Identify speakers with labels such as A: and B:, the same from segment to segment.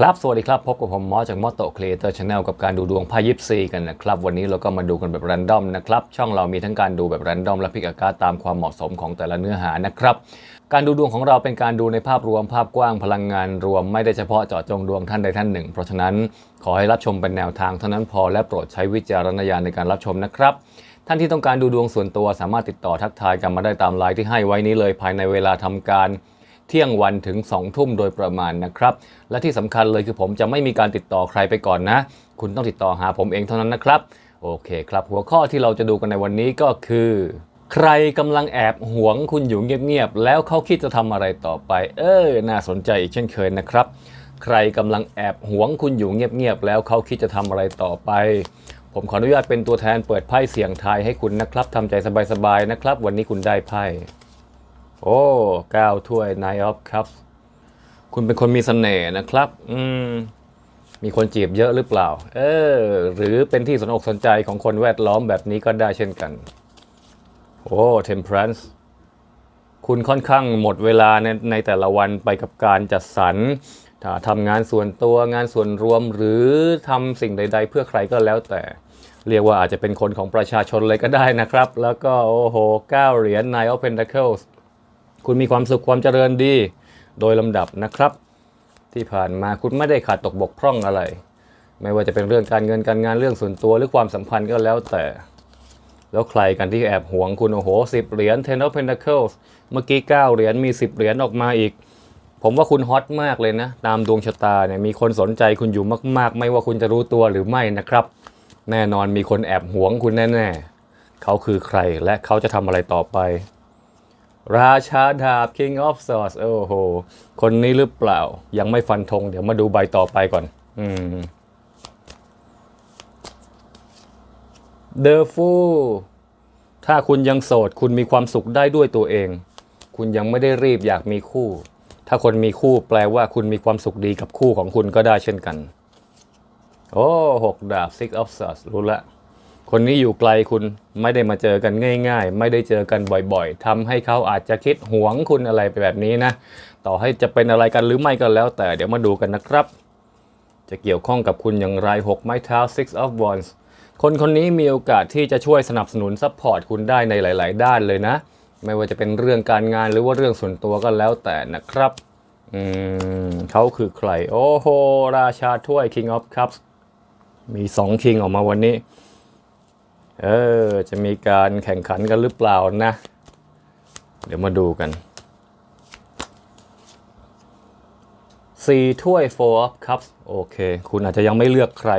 A: ครับ สวัสดีครับ พบกับผมมอสจากมอโตครีเอเตอร์ชาแนลกับการดูดวงไพ่ยิปซีกันนะครับ วันนี้เราก็มาดูกันแบบแรนดอมนะครับ ช่องเรามีทั้งการดูแบบแรนดอมและพิกอาการตามความเหมาะสมของแต่ละเนื้อหานะครับ การดูดวงของเราเป็นการดูในภาพรวมภาพกว้างพลังงานรวมไม่ได้เฉพาะเจาะจงดวงท่านใดท่านหนึ่ง เพราะฉะนั้นขอให้รับชมเป็นแนวทางเท่านั้นพอและโปรดใช้วิจารณญาณในการรับชมนะครับท่านที่ต้องการดูดวงส่วนตัวสามารถติดต่อทักทายกันมาได้ตามไลน์ที่ให้ไว้นี้เลยภายในเวลาทำการ เที่ยงวันถึง 2 ทุ่มโดยประมาณนะครับ และที่สำคัญเลยคือผมจะไม่มีการติดต่อใครไปก่อนนะ คุณต้องติดต่อหาผมเองเท่านั้นนะครับ โอเคครับ หัวข้อที่เราจะดูกันในวันนี้ก็คือ ใครกำลังแอบหวงคุณอยู่เงียบๆแล้วเขาคิดจะทำอะไรต่อไป เออ น่าสนใจอีกเช่นเคยนะครับใครกำลังแอบหวงคุณอยู่เงียบๆแล้วเขาคิดจะทำอะไรต่อไป ผมขออนุญาตเป็นตัวแทนเปิดไพ่เสียงทายให้คุณนะครับทำใจสบายๆนะครับ วันนี้คุณได้ไพ่ โอ้เก้าถ้วย Nine of Cups คุณเป็นคนมีเสน่ห์นะครับ อืม มีคนจีบเยอะหรือเปล่า เออ หรือเป็นที่สนอกสนใจของคนแวดล้อมแบบนี้ก็ได้เช่นกัน โอ้ Temperance คุณค่อนข้างหมดเวลาในในแต่ละวันไปกับการจัดสรรถ้าทำงานส่วนตัวงานส่วนรวมหรือทำสิ่งใด ๆ เพื่อใครก็แล้วแต่ เรียกว่าอาจจะเป็นคนของประชาชนเลยก็ได้นะครับ แล้วก็โอ้โหเก้าเหรียญ Nine of Pentacles คุ คุณมีความสุขความเจริญดี โดยลำดับนะครับ ที่ผ่านมาคุณไม่ได้ขาดตกบกพร่องอะไร ไม่ว่าจะเป็นเรื่องการเงินการงานเรื่องส่วนตัวหรือความสัมพันธ์ก็แล้วแต่ แล้วใครกันที่แอบหวงคุณโอ้โหสิบเหรียญ Ten of Pentacles เมื่อกี้ 9 เหรียญมี 10 เหรียญออกมาอีก ผมว่าคุณฮอตมากเลยนะ ตามดวงชะตาเนี่ยมีคนสนใจคุณอยู่มาก ๆ ไม่ว่าคุณจะรู้ตัวหรือไม่นะครับ แน่นอนมีคนแอบหวงคุณแน่ ๆ เขาคือใครและเขาจะทำอะไรต่อไป ราชาดาบ King of Swords โอ้โห คนนี้หรือเปล่า ยังไม่ฟันธง เดี๋ยวมาดูใบต่อไปก่อน อืม The Fool ถ้าคุณยังโสด คุณมีความสุขได้ด้วยตัวเอง คุณยังไม่ได้รีบอยากมีคู่ ถ้าคนมีคู่แปลว่าคุณมีความสุขดีกับคู่ของคุณก็ได้เช่นกัน โอ้หกดาบ Six of Swords รู้ละ คนนี้อยู่ไกลคุณไม่ได้มาเจอกันง่าย ๆ ไม่ได้เจอกันบ่อยๆทำให้เขาอาจจะคิดหวงคุณอะไรไปแบบนี้นะ ต่อให้จะเป็นอะไรกันหรือไม่ก็แล้ว แต่เดี๋ยวมาดูกันนะครับ จะเกี่ยวข้องกับคุณอย่างไร 6 ไม้เท้า Six of Wands คนคนนี้มีโอกาสที่จะช่วยสนับสนุนซัพพอร์ตคุณได้ในหลาย ๆ ด้านเลยนะ ไม่ว่าจะเป็นเรื่องการงานหรือว่าเรื่องส่วนตัวก็แล้วแต่นะครับอืมเขาคือใคร โอ้โห ราชาถ้วย King of Cups มี 2 King ออกมาวันนี้ เออ จะมีการแข่งขันกันหรือเปล่านะ เดี๋ยวมาดูกันสี่ถ้วย four of cups โอเค คุณอาจจะยังไม่เลือกใคร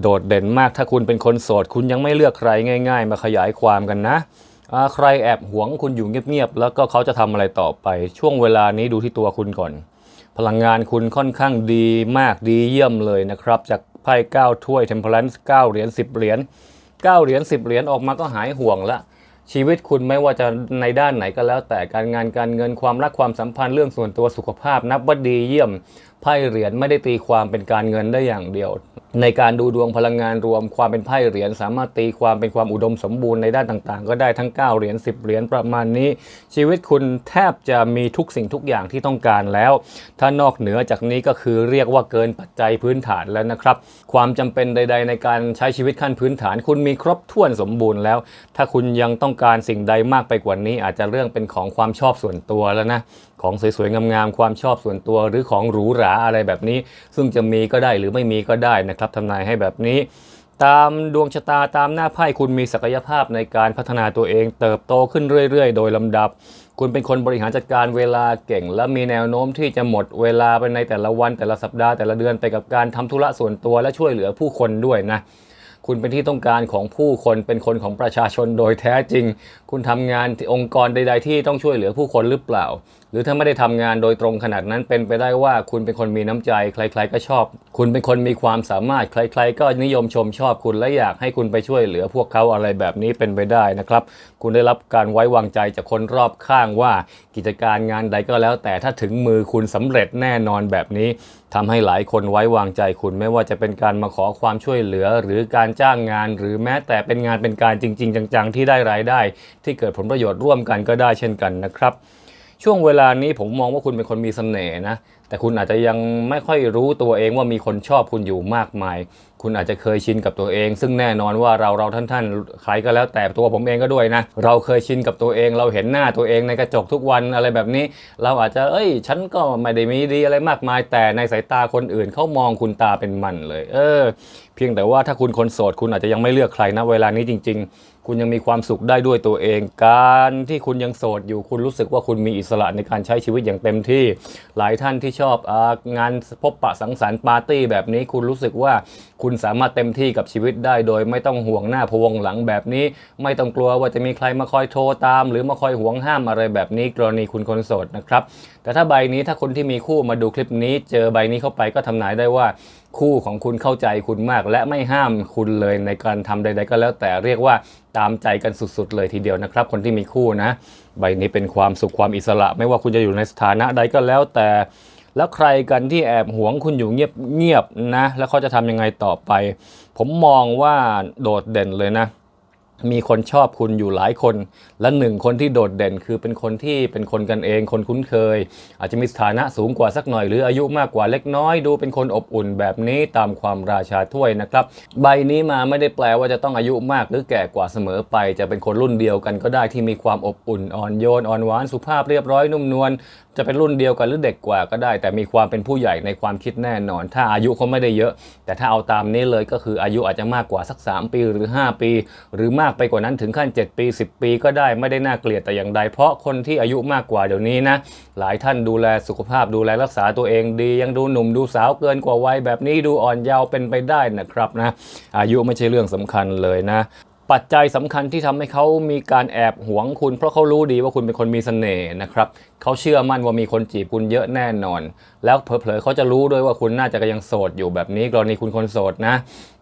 A: โดดเด่นมากถ้าคุณเป็นคนโสด คุณยังไม่เลือกใครง่าย ๆ มาขยายความกันนะใครแอบหวงคุณอยู่เงียบๆแล้วก็เขาจะทำอะไรต่อไป ช่วงเวลานี้ดูที่ตัวคุณก่อน พลังงานคุณค่อนข้างดีมากดีเยี่ยมเลยนะครับ จากไพ่9ถ้วย Temperance 9เหรียญ10 เหรียญ 9 เหรียญ10 เหรียญออกมาก็หายห่วงละชีวิตคุณไม่ว่าจะในด้านไหนก็แล้ว แต่การงานการเงินความรักความสัมพันธ์เรื่องส่วนตัวสุขภาพ นับว่าดีเยี่ยมไพ่เหรียญไม่ได้ตีความเป็นการเงินได้อย่างเดียว ในการดูดวงพลังงานรวมความเป็นไพ่เหรียญสามารถตีความเป็นความอุดมสมบูรณ์ในด้านต่างๆ ก็ได้ทั้ง 9 เหรียญ10 เหรียญประมาณนี้ ชีวิตคุณแทบจะมีทุกสิ่งทุกอย่างที่ต้องการแล้ว ถ้านอกเหนือจากนี้ก็คือเรียกว่าเกินปัจจัยพื้นฐานแล้วนะครับ ความจำเป็นใด ๆ ในการใช้ชีวิตขั้นพื้นฐาน คุณมีครบถ้วนสมบูรณ์แล้ว ถ้าคุณยังต้องการสิ่งใดมากไปกว่านี้ อาจจะเรื่องเป็นของความชอบส่วนตัวแล้วนะของสวยๆงามๆความชอบส่วนตัวหรือของหรูหราอะไรแบบนี้ ซึ่งจะมีก็ได้หรือไม่มีก็ได้นะครับทำนายให้แบบนี้ ตามดวงชะตาตามหน้าไพ่คุณมีศักยภาพในการพัฒนาตัวเอง เติบโตขึ้นเรื่อย ๆ โดยลำดับ คุณเป็นคนบริหารจัดการเวลาเก่ง และมีแนวโน้มที่จะหมดเวลาไปในแต่ละวันแต่ละสัปดาห์แต่ละเดือนไปกับการทำธุระส่วนตัวและช่วยเหลือผู้คนด้วยนะคุณเป็นที่ต้องการของผู้คนเป็นคนของประชาชนโดยแท้จริง คุณทำงานองค์กรใด ๆ ที่ต้องช่วยเหลือผู้คนหรือเปล่า หรือถ้าไม่ได้ทำงานโดยตรงขนาดนั้นเป็นไปได้ว่าคุณเป็นคนมีน้ำใจ ใคร ๆ ก็ชอบ คุณเป็นคนมีความสามารถใคร ๆ ก็นิยมชมชอบคุณและอยากให้คุณไปช่วยเหลือพวกเขาอะไรแบบนี้เป็นไปได้นะครับ คุณได้รับการไว้วางใจจากคนรอบข้างว่ากิจการงานใดก็แล้ว แต่ถ้าถึงมือคุณสำเร็จแน่นอนแบบนี้ทำให้หลายคนไว้วางใจคุณไม่ว่าจะเป็นการมาขอความช่วยเหลือ หรือการจ้างงาน หรือแม้แต่เป็นงานเป็นการจริง ๆ จัง ๆ ที่ได้รายได้ ที่เกิดผลประโยชน์ร่วมกันก็ได้เช่นกันนะครับ ช่วงเวลานี้ผมมองว่าคุณเป็นคนมีเสน่ห์นะ แต่คุณอาจจะยังไม่ค่อยรู้ตัวเองว่ามีคนชอบคุณอยู่มากมาย คุณอาจจะเคยชินกับตัวเอง ซึ่งแน่นอนว่าเราเราท่านท่านๆใครก็แล้วแต่ตัวผมเองก็ด้วยนะ เราเคยชินกับตัวเอง เราเห็นหน้าตัวเองในกระจกทุกวันอะไรแบบนี้ เราอาจจะเอ้ย ฉันก็ไม่ได้มีดีอะไรมากมาย แต่ในสายตาคนอื่นเขามองคุณตาเป็นมันเลย เออ เพียงแต่ว่าถ้าคุณคนโสดคุณอาจจะยังไม่เลือกใครนะเวลานี้จริง ๆคุณยังมีความสุขได้ด้วยตัวเอง การที่คุณยังโสดอยู่ คุณรู้สึกว่าคุณมีอิสระในการใช้ชีวิตอย่างเต็มที่ หลายท่านที่ชอบองานพบปะสังสรรค์ปาร์ตี้แบบนี้คุณรู้สึกว่าคุณสามารถเต็มที่กับชีวิตได้โดยไม่ต้องห่วงหน้าพวงหลังแบบนี้ ไม่ต้องกลัวว่าจะมีใครมาคอยโทรตาม หรือมาคอยห่วงห้ามอะไรแบบนี้กรณีคุณคนโสดนะครับแต่ถ้าใบนี้ถ้าคนที่มีคู่มาดูคลิปนี้ เจอใบนี้เข้าไปก็ทำนายได้ว่าคู่ของคุณเข้าใจคุณมาก และไม่ห้ามคุณเลยในการทำใด ๆ ก็แล้วแต่เรียกว่าตามใจกันสุดๆ เลยทีเดียวนะครับ คนที่มีคู่นะ ใบนี้เป็นความสุขความอิสระ ไม่ว่าคุณจะอยู่ในสถานะใดก็แล้วแต่ แล้วใครกันที่แอบหวงคุณอยู่เงียบๆนะ แล้วเขาจะทำยังไงต่อไป ผมมองว่าโดดเด่นเลยนะ มีคนชอบคุณอยู่หลายคน และหนึ่งคนที่โดดเด่นคือเป็นคนที่เป็นคนกันเอง คนคุ้นเคย อาจจะมีสถานะสูงกว่าสักหน่อย หรืออายุมากกว่าเล็กน้อย ดูเป็นคนอบอุ่นแบบนี้ตามความราชาถ้วยนะครับ ใบนี้มาไม่ได้แปลว่าจะต้องอายุมากหรือแก่กว่าเสมอไป จะเป็นคนรุ่นเดียวกันก็ได้ที่มีความอบอุ่นอ่อนโยนอ่อนหวานสุภาพเรียบร้อยนุ่มนวลจะเป็นรุ่นเดียวกันหรือเด็กกว่าก็ได้ แต่มีความเป็นผู้ใหญ่ในความคิดแน่นอน ถ้าอายุเขาไม่ได้เยอะ แต่ถ้าเอาตามนี้เลยก็คืออายุอาจจะมากกว่าสัก 3 ปีหรือ 5 ปี หรือมากไปกว่านั้นถึงขั้น 7 ปี 10 ปีก็ได้ไม่ได้น่าเกลียดแต่อย่างใด เพราะคนที่อายุมากกว่าเดี๋ยวนี้นะ หลายท่านดูแลสุขภาพดูแลรักษาตัวเองดี ยังดูหนุ่มดูสาวเกินกว่าวัยแบบนี้ดูอ่อนเยาว์เป็นไปได้นะครับนะ อายุไม่ใช่เรื่องสำคัญเลยนะ ปัจจัยสำคัญที่ทำให้เขามีการแอบหวงคุณ เพราะเขารู้ดีว่าคุณเป็นคนมีเสน่ห์นะครับเขาเชื่อมั่นว่ามีคนจีบคุณเยอะแน่นอน แล้วเผลอๆเขาจะรู้ด้วยว่าคุณน่าจะยังโสดอยู่แบบนี้ กรณีคุณคนโสดนะ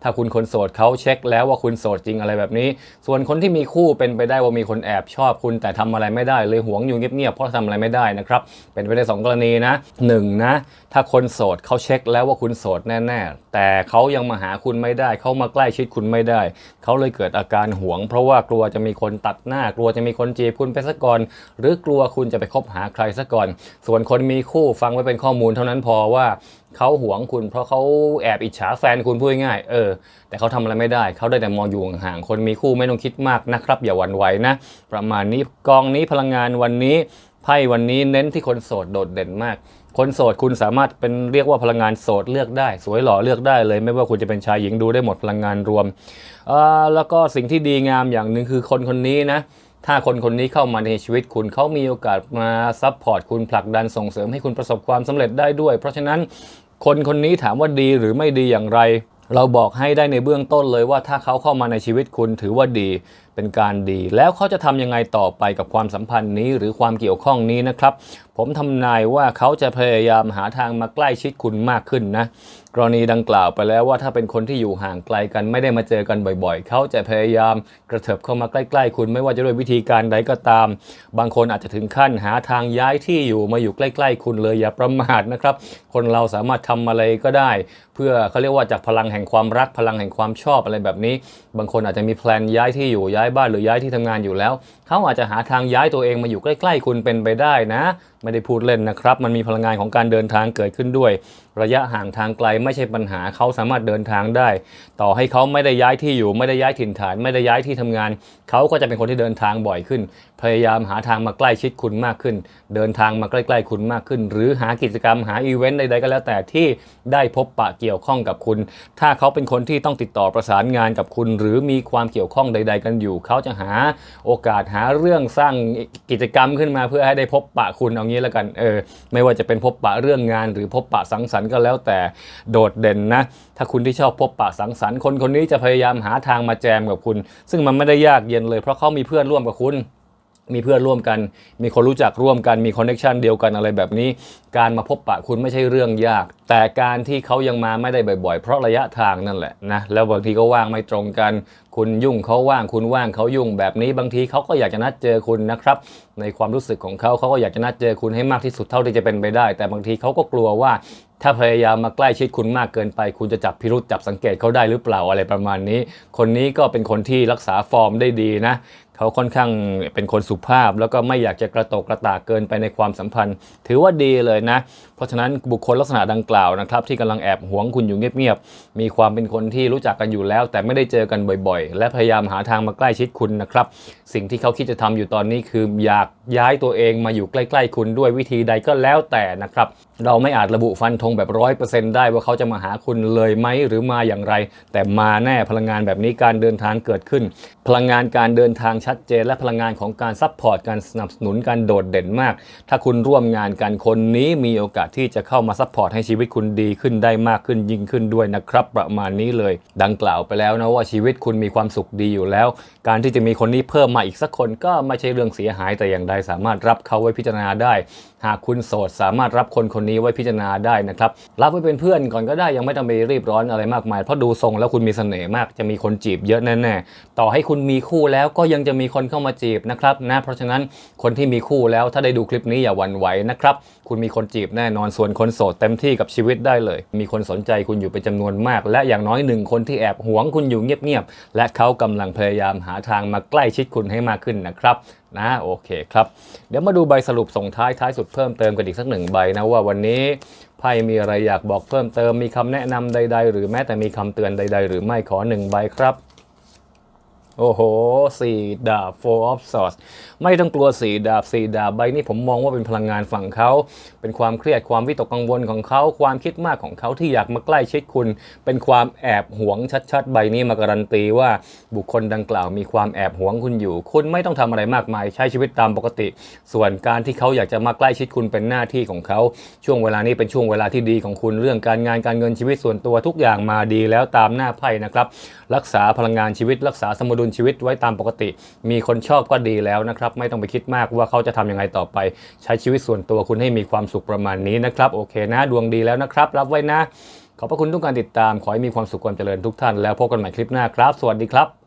A: ถ้าคุณคนโสดเขาเช็คแล้วว่าคุณโสดจริงอะไรแบบนี้ ส่วนคนที่มีคู่เป็นไปได้ว่ามีคนแอบชอบคุณแต่ทำอะไรไม่ได้เลยหวงอยู่เงียบๆเพราะทำอะไรไม่ได้นะครับเป็นไปได้สองกรณีนะหนึ่งนะถ้าคนโสดเขาเช็คแล้วว่าคุณโสดแน่ๆ แต่เขายังมาหาคุณไม่ได้เขามาใกล้ชิดคุณไม่ได้ เขาเลยเกิดอาการหวง เพราะว่ากลัวจะมีคนตัดหน้ากลัวจะมีคนจีบคุณไปซะก่อน หรือกลัวคุณจะไปคบหาใครซะก่อน ส่วนคนมีคู่ฟังไว้เป็นข้อมูลเท่านั้นพอว่าเขาหวงคุณเพราะเขาแอบอิจฉาแฟนคุณพูดง่ายเออ แต่เขาทำอะไรไม่ได้ เขาได้แต่มองอยู่ห่างๆคนมีคู่ไม่ต้องคิดมากนะครับ อย่าหวั่นไหวนะ ประมาณนี้กองนี้พลังงานวันนี้ไพ่วันนี้เน้นที่คนโสดโดดเด่นมาก คนโสดคุณสามารถเป็นเรียกว่าพลังงานโสดเลือกได้ สวยหล่อเลือกได้เลย ไม่ว่าคุณจะเป็นชายหญิงดูได้หมดพลังงานรวมแล้วก็สิ่งที่ดีงามอย่างหนึ่งคือคนคนนี้นะถ้าคนคนนี้เข้ามาในชีวิตคุณเขามีโอกาสมาซัพพอร์ตคุณผลักดันส่งเสริมให้คุณประสบความสำเร็จได้ด้วย เพราะฉะนั้นคนคนนี้ถามว่าดีหรือไม่ดีอย่างไร เราบอกให้ได้ในเบื้องต้นเลยว่าถ้าเขาเข้ามาในชีวิตคุณถือว่าดี เป็นการดี แล้วเขาจะทำยังไงต่อไปกับความสัมพันธ์นี้หรือความเกี่ยวข้องนี้นะครับ ผมทำนายว่าเขาจะพยายามหาทางมาใกล้ชิดคุณมากขึ้นนะกรณีดังกล่าวไปแล้วว่าถ้าเป็นคนที่อยู่ห่างไกลกันไม่ได้มาเจอกันบ่อยๆ เขาจะพยายามกระเถิบเข้ามาใกล้ ๆ คุณไม่ว่าจะด้วยวิธีการใดก็ตาม บางคนอาจจะถึงขั้นหาทางย้ายที่อยู่มาอยู่ใกล้ๆ คุณเลยอย่าประมาทนะครับ คนเราสามารถทำอะไรก็ได้ เพื่อเขาเรียกว่าจากพลังแห่งความรักพลังแห่งความชอบอะไรแบบนี้ บางคนอาจจะมีแพลนย้ายที่อยู่ย้ายบ้านหรือย้ายที่ทำงานอยู่แล้ว เขาอาจจะหาทางย้ายตัวเองมาอยู่ใกล้ ๆ คุณเป็นไปได้นะ ไม่ได้พูดเล่นนะครับ มันมีพลังงานของการเดินทางเกิดขึ้นด้วย ระยะห่างทางไกลไม่ใช่ปัญหาเขาสามารถเดินทางได้ ต่อให้เขาไม่ได้ย้ายที่อยู่ ไม่ได้ย้ายถิ่นฐาน ไม่ได้ย้ายที่ทำงาน เขาก็จะเป็นคนที่เดินทางบ่อยขึ้น พยายามหาทางมาใกล้ชิดคุณมากขึ้น เดินทางมาใกล้ ๆ คุณมากขึ้น หรือหากิจกรรมหาอีเวนต์ใดๆก็แล้วแต่ที่ได้พบปะเกี่ยวข้องกับคุณ ถ้าเขาเป็นคนที่ต้องติดต่อประสานงานกับคุณ หรือมีความเกี่ยวข้องใด ๆ กันอยู่ เขาจะหาโอกาสหาาเรื่องสร้างกิจกรรมขึ้นมาเพื่อให้ได้พบปะคุณเอางี้แล้วกันเออไม่ว่าจะเป็นพบปะเรื่องงาน หรือพบปะสังสรรค์ก็แล้วแต่โดดเด่นนะถ้าคุณที่ชอบพบปะสังสรรค์คนคนนี้จะพยายามหาทางมาแจมกับคุณ ซึ่งมันไม่ได้ยากเย็นเลย เพราะเขามีเพื่อนร่วมกับคุณมีเพื่อนร่วมกัน มีคนรู้จักร่วมกัน มีคอนเน t ชันเดียวกันอะไรแบบนี้ การมาพบปะคุณไม่ใช่เรื่องยาก แต่การที่เขายังมาไม่ได้บ่อยๆ เพราะระยะทางนั่นแหละนะ แล้วบางทีก็ว่างไม่ตรงกัน คุณยุ่งเขาว่างคุณว่างเขายุ่งแบบนี้บางทีเขาก็อยากจะนัดเจอคุณนะครับ ในความรู้สึกของเขาเขาก็อยากจะนัดเจอคุณให้มากที่สุดเท่าที่จะเป็นไปได้ แต่บางทีเขาก็กลัวว่า ถ้าพยายามมาใกล้ชิดคุณมากเกินไป คุณจะจับพิรุษจับสังเกตเขาได้หรือเปล่าอะไรประมาณนี้ คนนี้ก็เป็นคนที่รักษาฟอร์มได้ดีนะเขาค่อนข้างเป็นคนสุภาพ แล้วก็ไม่อยากจะกระโตกกระตากเกินไปในความสัมพันธ์ ถือว่าดีเลยนะ เพราะฉะนั้นบุคคลลักษณะดังกล่าวนะครับที่กำลังแอบหวงคุณอยู่เงียบๆมีความเป็นคนที่รู้จักกันอยู่แล้ว แต่ไม่ได้เจอกันบ่อยและพยายามหาทางมาใกล้ชิดคุณนะครับ สิ่งที่เขาคิดจะทำอยู่ตอนนี้คืออยากย้ายตัวเองมาอยู่ใกล้ ๆ คุณด้วยวิธีใดก็แล้วแต่นะครับ เราไม่อาจระบุฟันธงแบบร้อยเปอร์เซ็นต์ได้ว่าเขาจะมาหาคุณเลยไหมหรือมาอย่างไร แต่มาแน่พลังงานแบบนี้การเดินทางเกิดขึ้น พลังงานการเดินทางชัดเจน และพลังงานของการซัพพอร์ตการสนับสนุนการโดดเด่นมาก ถ้าคุณร่วมงานกันคนนี้มีโอกาสที่จะเข้ามาซัพพอร์ตให้ชีวิตคุณดีขึ้นได้มากขึ้นยิ่งขึ้นด้วยนะครับ ประมาณนี้เลย ดังกล่าวไปแล้วนะว่าชีวิตคุณมีความความสุขดีอยู่แล้ว การที่จะมีคนนี้เพิ่มมาอีกสักคนก็ไม่ใช่เรื่องเสียหายแต่อย่างใดสามารถรับเขาไว้พิจารณาได้ หากคุณโสดสามารถรับคนคนนี้ไว้พิจารณาได้นะครับรับไว้เป็นเพื่อนก่อนก็ได้ยังไม่ต้องไปรีบร้อนอะไรมากมายเพราะดูทรงแล้วคุณมีเสน่ห์มากจะมีคนจีบเยอะแน่ๆต่อให้คุณมีคู่แล้วก็ยังจะมีคนเข้ามาจีบนะครับนะเพราะฉะนั้นคนที่มีคู่แล้วถ้าได้ดูคลิปนี้อย่าหวั่นไหวนะครับคุณมีคนจีบแน่นอนส่วนคนโสดเต็มที่กับชีวิตได้เลย มีคนสนใจคุณอยู่เป็นจำนวนมาก และอย่างน้อยหนึ่งคนที่แอบหวงคุณอยู่เงียบๆและเขากำลังพยายามหาทางมาใกล้ชิดคุณให้มากขึ้นนะครับนะโอเคครับ เดี๋ยวมาดูใบสรุปส่งท้ายท้ายสุดเพิ่มเติมกันอีกสักหนึ่งใบนะว่าวันนี้ไพ่มีอะไรอยากบอกเพิ่มเติมมีคำแนะนำใด ๆ หรือแม้แต่มีคำเตือนใด ๆ หรือไม่ขอหนึ่งใบครับ โอ้โหสี่ดาบ four of swords ไม่ต้องกลัวสี่ดาบสี่ดาบใบนี้ผมมองว่าเป็นพลังงานฝั่งเขา เป็นความเครียดความวิตกกังวลของเขา ความคิดมากของเขาที่อยากมาใกล้ชิดคุณ เป็นความแอบหวงชัดๆ ใบนี้มาการันตีว่าบุคคลดังกล่าวมีความแอบหวงคุณอยู่ คุณไม่ต้องทำอะไรมากมาย ใช้ชีวิตตามปกติ ส่วนการที่เขาอยากจะมาใกล้ชิดคุณเป็นหน้าที่ของเขา ช่วงเวลานี้เป็นช่วงเวลาที่ดีของคุณเรื่องการงานการเงินชีวิตส่วนตัวทุกอย่างมาดีแล้วตามหน้าไพ่นะครับ รักษาพลังงานชีวิตรักษาสมดุลลชีวิตไว้ตามปกติ มีคนชอบก็ดีแล้วนะครับ ไม่ต้องไปคิดมากว่าเขาจะทำยังไงต่อไป ใช้ชีวิตส่วนตัวคุณให้มีความสุขประมาณนี้นะครับโอเคนะดวงดีแล้วนะครับ รับไว้นะ ขอบพระคุณทุกการติดตามขอให้มีความสุขความเจริญทุกท่านแล้วพบกันใหม่คลิปหน้าครับ สวัสดีครับ